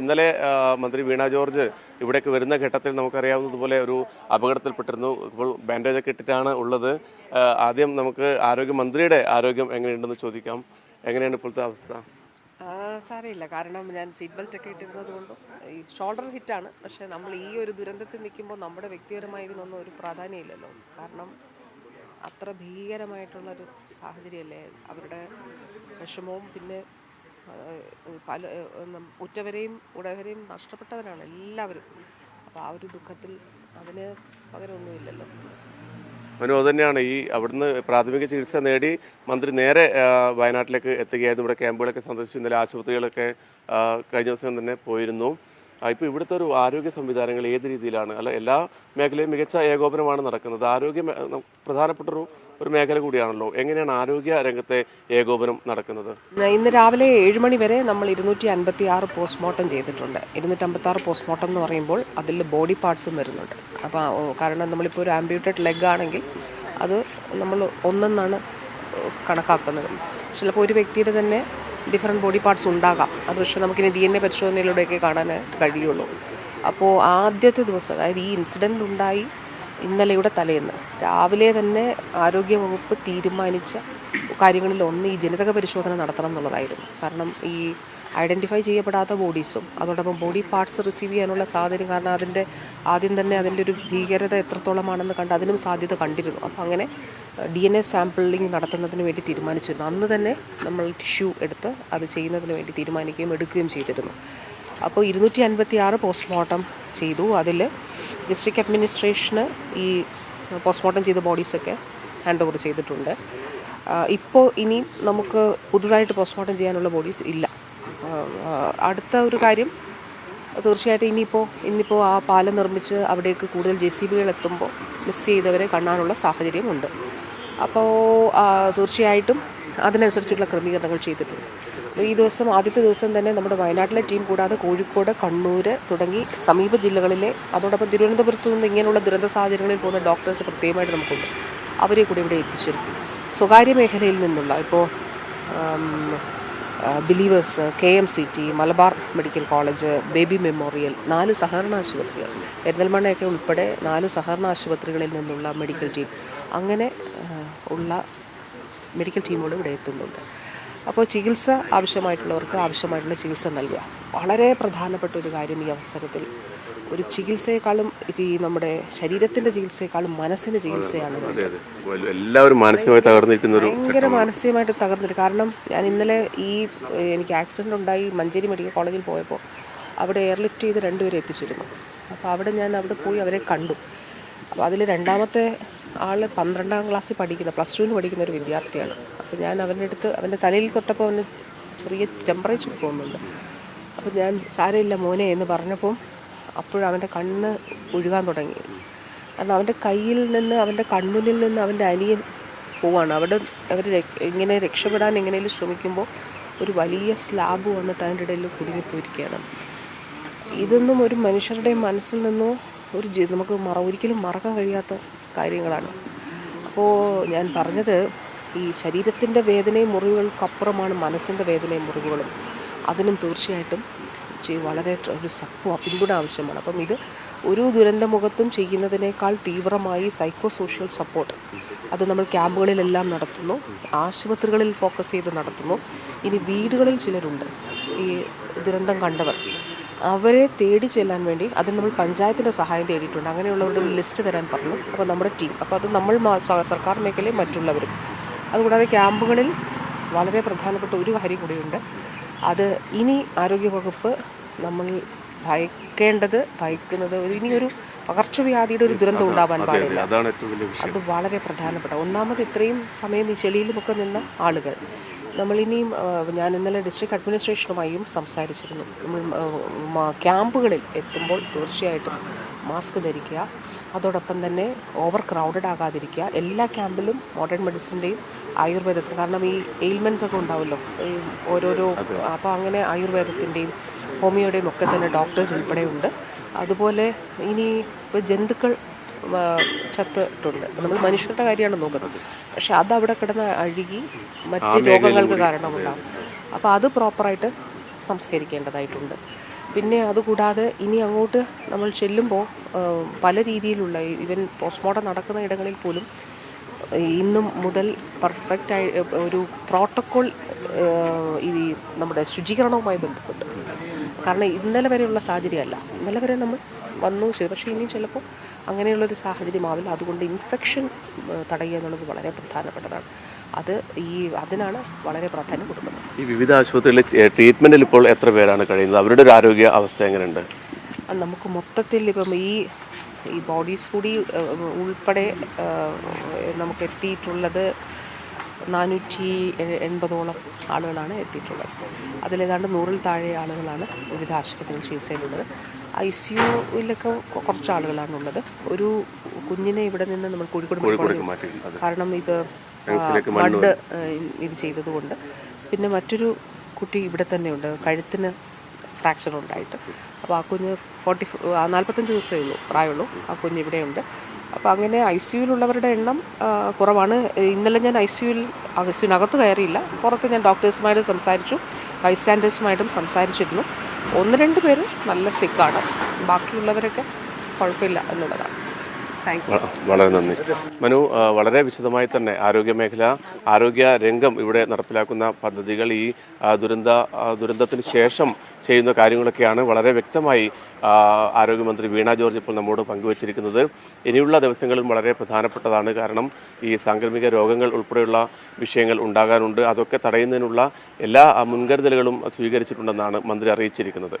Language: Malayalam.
ഇന്നലെ മന്ത്രി വീണ ജോർജ് ഇവിടേക്ക് വരുന്ന ഘട്ടത്തിൽ നമുക്കറിയാവുന്നതുപോലെ ഒരു അപകടത്തിൽപ്പെട്ടിരുന്നു. ഇപ്പോൾ ബാൻഡേജ് ഒക്കെ ഇട്ടിട്ടാണ് ഉള്ളത്. ആദ്യം നമുക്ക് ആരോഗ്യമന്ത്രിയുടെ ആരോഗ്യം എങ്ങനെയുണ്ടെന്ന് ചോദിക്കാം. എങ്ങനെയാണ് ഇപ്പോഴത്തെ അവസ്ഥ? ആ, സാരമില്ല. കാരണം ഞാൻ സീറ്റ് ബെൽറ്റ് ഒക്കെ ഇട്ടിരുന്നത് കൊണ്ടും ഈ ഷോൾഡർ ഹിറ്റാണ്. പക്ഷേ നമ്മൾ ഈ ഒരു ദുരന്തത്തിൽ നിൽക്കുമ്പോൾ നമ്മുടെ വ്യക്തിപരമായ ഇതിനൊന്നും ഒരു പ്രാധാന്യമില്ലല്ലോ. കാരണം അത്ര ഭീകരമായിട്ടുള്ളൊരു സാഹചര്യമല്ലേ അവരുടെ വിഷമവും പിന്നെ പല ഉറ്റവരെയും ഉടവരെയും നഷ്ടപ്പെട്ടവരാണ് എല്ലാവരും. അപ്പോൾ ആ ഒരു ദുഃഖത്തിൽ അതിന് പകരമൊന്നുമില്ലല്ലോ. മനു തന്നെയാണ്. ഈ അവിടുന്ന് പ്രാഥമിക ചികിത്സ നേടി മന്ത്രി നേരെ വയനാട്ടിലേക്ക് എത്തുകയായിരുന്നു. ഇവിടെ ക്യാമ്പുകളൊക്കെ സന്ദർശിച്ചു. ഇന്നലെ ആശുപത്രികളൊക്കെ കഴിഞ്ഞ ദിവസം തന്നെ പോയിരുന്നു. ഇപ്പോൾ ഇവിടുത്തെ ഒരു ആരോഗ്യ സംവിധാനങ്ങൾ ഏത് രീതിയിലാണ്? അല്ല എല്ലാ മേഖലയും മികച്ച ഏകോപനമാണ് നടക്കുന്നത്. ആരോഗ്യ പ്രധാനപ്പെട്ടൊരു ഒരു മേഖല കൂടിയാണല്ലോ. എങ്ങനെയാണ് ആരോഗ്യ രംഗത്തെ ഏകോപനം നടക്കുന്നത്? ഇന്ന് രാവിലെ ഏഴ് മണി വരെ നമ്മൾ ഇരുന്നൂറ്റി അൻപത്തി ആറ് പോസ്റ്റ്മോർട്ടം ചെയ്തിട്ടുണ്ട്. ഇരുന്നൂറ്റമ്പത്തി ആറ് പോസ്റ്റ്മോർട്ടം എന്ന് പറയുമ്പോൾ അതിൽ ബോഡി പാർട്സും വരുന്നുണ്ട്. അപ്പോൾ കാരണം നമ്മളിപ്പോൾ ഒരു ആംബ്യൂട്ടഡ് ലെഗ് ആണെങ്കിൽ അത് നമ്മൾ ഒന്നെന്നാണ് കണക്കാക്കുന്നത്. ചിലപ്പോൾ ഒരു വ്യക്തിയുടെ തന്നെ ഡിഫറെന്റ് ബോഡി പാർട്സ് ഉണ്ടാകാം. അത് പക്ഷേ നമുക്കിനി ഡി എൻ എ പരിശോധനയിലൂടെയൊക്കെ കാണാനായിട്ട് കഴിയുള്ളൂ. അപ്പോൾ ആദ്യത്തെ ദിവസം അതായത് ഈ ഇൻസിഡന്റ് ഉണ്ടായി ഇന്നലെയുടെ തലേന്ന്. രാവിലെ തന്നെ ആരോഗ്യവകുപ്പ് തീരുമാനിച്ച കാര്യങ്ങളിൽ ഒന്ന് ഈ ജനിതക പരിശോധന നടത്തണം എന്നുള്ളതായിരുന്നു. കാരണം ഈ ഐഡന്റിഫൈ ചെയ്യപ്പെടാത്ത ബോഡീസും അതോടൊപ്പം ബോഡി പാർട്സ് റിസീവ് ചെയ്യാനുള്ള സാഹചര്യം കാരണം അതിന്റെ ആദ്യം തന്നെ അതിന്റെ ഒരു ഭീകരത എത്രത്തോളമാണെന്ന് കണ്ട് അതിനും സാധ്യത കണ്ടിരുന്നു. അപ്പം അങ്ങനെ ഡി എൻ എ സാമ്പിളിംഗ് നടത്തുന്നതിന് വേണ്ടി തീരുമാനിച്ചിരുന്നു. അന്ന് തന്നെ നമ്മൾ ടിഷ്യൂ എടുത്ത് അത് ചെയ്യുന്നതിന് വേണ്ടി തീരുമാനിക്കുകയും എടുക്കുകയും ചെയ്തിരുന്നു. അപ്പോൾ ഇരുന്നൂറ്റി അൻപത്തി ആറ് പോസ്റ്റ്മോർട്ടം ചെയ്തു. അതിൽ ഡിസ്ട്രിക്ട് അഡ്മിനിസ്ട്രേഷന് ഈ പോസ്റ്റ്മോർട്ടം ചെയ്ത ബോഡീസൊക്കെ ഹാൻഡ് ഓവർ ചെയ്തിട്ടുണ്ട്. ഇപ്പോൾ ഇനി നമുക്ക് പുതുതായിട്ട് പോസ്റ്റ്മോർട്ടം ചെയ്യാനുള്ള ബോഡീസ് ഇല്ല. അടുത്ത ഒരു കാര്യം തീർച്ചയായിട്ടും ഇനിയിപ്പോൾ ഇന്നിപ്പോൾ ആ പാലം നിർമ്മിച്ച് അവിടേക്ക് കൂടുതൽ ജെ സി ബികൾ എത്തുമ്പോൾ മിസ് ചെയ്തവരെ കാണാനുള്ള സാഹചര്യമുണ്ട്. അപ്പോൾ തീർച്ചയായിട്ടും അതിനനുസരിച്ചുള്ള ക്രമീകരണങ്ങൾ ചെയ്തിട്ടുണ്ട്. ഈ ദിവസം ആദ്യത്തെ ദിവസം തന്നെ നമ്മുടെ വയനാട്ടിലെ ടീം കൂടാതെ കോഴിക്കോട് കണ്ണൂർ തുടങ്ങി സമീപ ജില്ലകളിലെ അതോടൊപ്പം തിരുവനന്തപുരത്തു നിന്ന് ഇങ്ങനെയുള്ള ദുരന്ത സാഹചര്യങ്ങളിൽ പോകുന്ന ഡോക്ടേഴ്സ് പ്രത്യേകമായിട്ട് നമുക്കുണ്ട്. അവരെ കൂടി ഇവിടെ എത്തിച്ചിരുന്നു സ്വകാര്യ മേഖലയിൽ നിന്നുള്ള ഇപ്പോൾ Believers K M C T Malabar medical college baby memorial നാല് സഹകരണ ആശുപത്രികൾ എരുന്നൽമണ്ണയൊക്കെ ഉൾപ്പെടെ നാല് സഹകരണ ആശുപത്രികളിൽ നിന്നുള്ള മെഡിക്കൽ ടീം. അങ്ങനെ ഉള്ള മെഡിക്കൽ ടീമുകൾ ഇവിടെ എത്തുന്നുണ്ട്. അപ്പോൾ ചികിത്സ ആവശ്യമായിട്ടുള്ളവർക്ക് ആവശ്യമായിട്ടുള്ള ചികിത്സ നൽകുക. വളരെ പ്രധാനപ്പെട്ട ഒരു കാര്യം ഈ അവസരത്തിൽ. ഒരു ചികിത്സയെക്കാളും ഈ നമ്മുടെ ശരീരത്തിന്റെ ചികിത്സയെക്കാളും മനസ്സിന്റെ ചികിത്സയാണ് എല്ലാവരും മാനസികമായി തകർന്നിരിക്കുന്ന ഒരു ഭയങ്കര മാനസികമായിട്ട് തകർന്നിട്ട് കാരണം ഞാൻ ഇന്നലെ ഈ എനിക്ക് ആക്സിഡന്റ് ഉണ്ടായി മഞ്ചേരി മെഡിക്കൽ കോളേജിൽ പോയപ്പോൾ അവിടെ എയർലിഫ്റ്റ് ചെയ്ത് രണ്ടുപേരെ എത്തിച്ചിരുന്നു. അപ്പോൾ അവിടെ ഞാൻ അവിടെ പോയി അവരെ കണ്ടു. അപ്പോൾ അതിൽ രണ്ടാമത്തെ ആൾ പന്ത്രണ്ടാം ക്ലാസ്സിൽ പഠിക്കുന്ന പ്ലസ് ടുവിന് പഠിക്കുന്ന ഒരു വിദ്യാർത്ഥിയാണ്. അപ്പോൾ ഞാൻ അവന്റെ അടുത്ത് അവന്റെ തലയിൽ തൊട്ടപ്പോൾ അവന് ചെറിയ ടെമ്പറേച്ചർ പോകുന്നുണ്ട്. അപ്പോൾ ഞാൻ സാരമില്ല മോനെ എന്ന് പറഞ്ഞപ്പോൾ അപ്പോഴവന്റെ കണ്ണ് ഒഴുകാൻ തുടങ്ങി. കാരണം അവന്റെ കയ്യിൽ നിന്ന് അവന്റെ കൺമുന്നിൽ നിന്ന് അവന്റെ അനിയൻ പോവാണ്. അവിടെ അവർ ഇങ്ങനെ രക്ഷപ്പെടാൻ എങ്ങനെയും ശ്രമിക്കുമ്പോൾ ഒരു വലിയ സ്ലാബ് വന്നിട്ട് അതിന്റെ ഇടയിൽ കുടുങ്ങിപ്പോയിരിക്കുകയാണ്. ഇതൊന്നും ഒരു മനുഷ്യരുടെ മനസ്സിൽ നിന്നോ ഒരു നമുക്ക് മറ ഒരിക്കലും മറക്കാൻ കഴിയാത്ത കാര്യങ്ങളാണ്. അപ്പോൾ ഞാൻ പറഞ്ഞത് ഈ ശരീരത്തിന്റെ വേദനയും മുറിവുകൾക്കപ്പുറമാണ് മനസ്സിന്റെ വേദനയും മുറിവുകളും. അതിനും തീർച്ചയായിട്ടും വളരെ ഒരു സത്വ പിന്തുണ ആവശ്യമാണ്. അപ്പം ഇത് ഒരു ദുരന്തമുഖത്തും ചെയ്യുന്നതിനേക്കാൾ തീവ്രമായി സൈക്കോ സോഷ്യൽ സപ്പോർട്ട്. അത് നമ്മൾ ക്യാമ്പുകളിലെല്ലാം നടത്തുന്നു. ആശുപത്രികളിൽ ഫോക്കസ് ചെയ്ത് നടത്തുന്നു. ഇനി വീടുകളിൽ ചിലരുണ്ട്. ഈ ദുരന്തം കണ്ടവർ. അവരെ തേടി ചെല്ലാൻ വേണ്ടി അതിന് നമ്മൾ പഞ്ചായത്തിന്റെ സഹായം തേടിയിട്ടുണ്ട്. അങ്ങനെയുള്ളവരുടെ ഒരു ലിസ്റ്റ് തരാൻ പറഞ്ഞു. അപ്പോൾ നമ്മുടെ ടീം അപ്പോൾ അത് നമ്മൾ സർക്കാർ മേഖലയും മറ്റുള്ളവരും. അതുകൂടാതെ ക്യാമ്പുകളിൽ വളരെ പ്രധാനപ്പെട്ട ഒരു കാര്യം കൂടിയുണ്ട്. അത് ഇനി ആരോഗ്യവകുപ്പ് നമ്മൾ ഭയക്കേണ്ടത് ഭയക്കുന്നത് ഒരു ഇനിയൊരു പകർച്ചവ്യാധിയുടെ ഒരു ദുരന്തം ഉണ്ടാവാൻ പാടില്ല. അത് വളരെ പ്രധാനപ്പെട്ട ഒന്നാമത് ഇത്രയും സമയം ഈ ചെളിയിലുമൊക്കെ നിന്ന ആളുകൾ. നമ്മളിനിയും ഞാൻ ഇന്നലെ ഡിസ്ട്രിക്ട് അഡ്മിനിസ്ട്രേഷനുമായും സംസാരിച്ചിരുന്നു. നമ്മൾ ക്യാമ്പുകളിൽ എത്തുമ്പോൾ തീർച്ചയായിട്ടും മാസ്ക് ധരിക്കുക. അതോടൊപ്പം തന്നെ ഓവർ ക്രൗഡഡ് ആകാതിരിക്കുക. എല്ലാ ക്യാമ്പിലും മോഡേൺ മെഡിസിന്റെയും ആയുർവേദത്തിന്റെ കാരണം ഈ എയിൽമെന്റ്സ് ഒക്കെ ഉണ്ടാവുമല്ലോ. ഈ ഓരോരോ അപ്പോൾ അങ്ങനെ ആയുർവേദത്തിന്റെയും ഹോമിയോയുടെയും ഒക്കെ തന്നെ ഡോക്ടേഴ്സ് ഉൾപ്പെടെ ഉണ്ട് അതുപോലെ ഇനി ഇപ്പോൾ ജന്തുക്കൾ ചത്തിട്ടുണ്ട്. നമ്മൾ മനുഷ്യരുടെ കാര്യമാണ് നോക്കുന്നത്. പക്ഷെ അത് അവിടെ കിടന്ന് അഴുകി മറ്റ് രോഗങ്ങൾക്ക് കാരണമുണ്ടാകും അപ്പോൾ അത് പ്രോപ്പറായിട്ട് സംസ്കരിക്കേണ്ടതായിട്ടുണ്ട്. പിന്നെ അതുകൂടാതെ ഇനി അങ്ങോട്ട് നമ്മൾ ചെല്ലുമ്പോൾ പല രീതിയിലുള്ള ഈവൻ പോസ്റ്റ്മോർട്ടം നടക്കുന്ന ഇടങ്ങളിൽ പോലും ഇന്നും മുതൽ പെർഫെക്റ്റ് ആയി ഒരു പ്രോട്ടോക്കോൾ ഈ നമ്മുടെ ശുചീകരണവുമായി ബന്ധപ്പെട്ട്. കാരണം ഇന്നലെ വരെയുള്ള സാഹചര്യമല്ല. ഇന്നലെ വരെ നമ്മൾ വന്നു ചെയ്തു. പക്ഷേ ഇനി ചിലപ്പോൾ അങ്ങനെയുള്ളൊരു സാഹചര്യമാവില്ല അതുകൊണ്ട് ഇൻഫെക്ഷൻ തടയുക എന്നുള്ളത് വളരെ പ്രധാനപ്പെട്ടതാണ്. അത് ഈ അതിനാണ് വളരെ പ്രാധാന്യം കൊടുക്കുന്നത്. ഈ വിവിധ ആശുപത്രികളിൽ ട്രീറ്റ്മെന്റിൽ ഇപ്പോൾ എത്ര പേരാണ് കഴിയുന്നത്? അവരുടെ ഒരു ആരോഗ്യ അവസ്ഥ എങ്ങനെയുണ്ട്? നമുക്ക് മൊത്തത്തിൽ ഇപ്പം ഈ ഈ ബോഡീസ് കൂടി ഉൾപ്പെടെ നമുക്ക് എത്തിയിട്ടുള്ളത് നാനൂറ്റി എൺപതോളം ആളുകളാണ് എത്തിയിട്ടുള്ളത്. അതിലേതാണ്ട് നൂറിൽ താഴെ ആളുകളാണ് വിവിധ ആശുപത്രികൾ ചികിത്സയിലുള്ളത്. ഐ സി യുവിലൊക്കെ കുറച്ച് ആളുകളാണുള്ളത് ഒരു കുഞ്ഞിനെ ഇവിടെ നിന്ന് നമ്മൾ കോഴിക്കോട് മെഡിക്കൽ മാറ്റി. കാരണം ഇത് ബ്ലഡ് മഡ് ഇത് ചെയ്തതുകൊണ്ട്. പിന്നെ മറ്റൊരു കുട്ടി ഇവിടെ തന്നെയുണ്ട്. കഴുത്തിന് ഫ്രാക്ചർ ഉണ്ടായിട്ട് അപ്പോൾ ആ കുഞ്ഞ് ഫോർട്ടി നാൽപ്പത്തഞ്ച് ദിവസമേ ഉള്ളൂ പ്രായമുള്ളൂ. ആ കുഞ്ഞ് ഇവിടെയുണ്ട്. അപ്പോൾ അങ്ങനെ ഐ സി യുവിലുള്ളവരുടെ എണ്ണം കുറവാണ്. ഇന്നലെ ഞാൻ ഐ സി യുവിൽ ഐ സി യുവിനകത്ത് കയറിയില്ല. പുറത്ത് ഞാൻ ഡോക്ടേഴ്സുമായിട്ട് സംസാരിച്ചു. ബൈസ്റ്റാൻഡേഴ്സുമായിട്ടും സംസാരിച്ചിരുന്നു. ഒന്ന് രണ്ട് പേര് നല്ല സിക്കാണ് ബാക്കിയുള്ളവരൊക്കെ കുഴപ്പമില്ല എന്നുള്ളതാണ്. വളരെ നന്ദി. മനു വളരെ വിശദമായി തന്നെ ആരോഗ്യ മേഖല ആരോഗ്യ രംഗം ഇവിടെ നടപ്പിലാക്കുന്ന പദ്ധതികൾ ഈ ദുരന്ത ദുരന്തത്തിന് ശേഷം ചെയ്യുന്ന കാര്യങ്ങളൊക്കെയാണ് വളരെ വ്യക്തമായി ആരോഗ്യമന്ത്രി വീണ ജോർജ് ഇപ്പോൾ നമ്മോട് പങ്കുവച്ചിരിക്കുന്നത്. ഇനിയുള്ള ദിവസങ്ങളിൽ വളരെ പ്രധാനപ്പെട്ടതാണ് കാരണം ഈ സാംക്രമിക രോഗങ്ങൾ ഉൾപ്പെടെയുള്ള വിഷയങ്ങൾ ഉണ്ടാകാനുണ്ട്. അതൊക്കെ തടയുന്നതിനുള്ള എല്ലാ മുൻകരുതലുകളും സ്വീകരിച്ചിട്ടുണ്ടെന്നാണ് മന്ത്രി അറിയിച്ചിരിക്കുന്നത്.